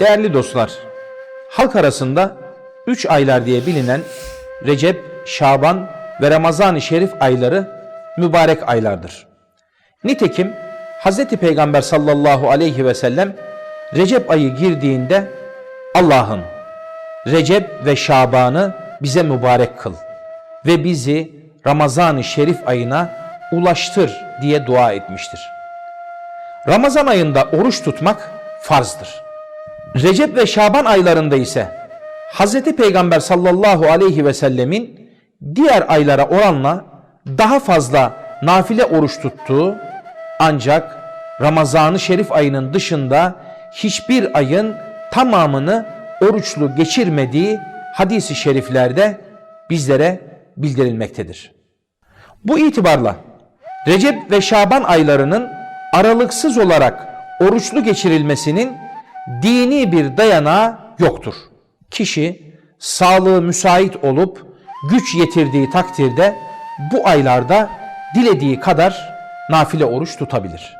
Değerli dostlar, halk arasında üç aylar diye bilinen Recep, Şaban ve Ramazan-ı Şerif ayları mübarek aylardır. Nitekim Hz. Peygamber sallallahu aleyhi ve sellem Recep ayı girdiğinde Allah'ım Recep ve Şaban'ı bize mübarek kıl ve bizi Ramazan-ı Şerif ayına ulaştır diye dua etmiştir. Ramazan ayında oruç tutmak farzdır. Recep ve Şaban aylarında ise Hz. Peygamber sallallahu aleyhi ve sellemin diğer aylara oranla daha fazla nafile oruç tuttuğu ancak Ramazan-ı Şerif ayının dışında hiçbir ayın tamamını oruçlu geçirmediği hadisi şeriflerde bizlere bildirilmektedir. Bu itibarla Recep ve Şaban aylarının aralıksız olarak oruçlu geçirilmesinin dini bir dayanağı yoktur. Kişi sağlığı müsait olup güç yetirdiği takdirde bu aylarda dilediği kadar nafile oruç tutabilir.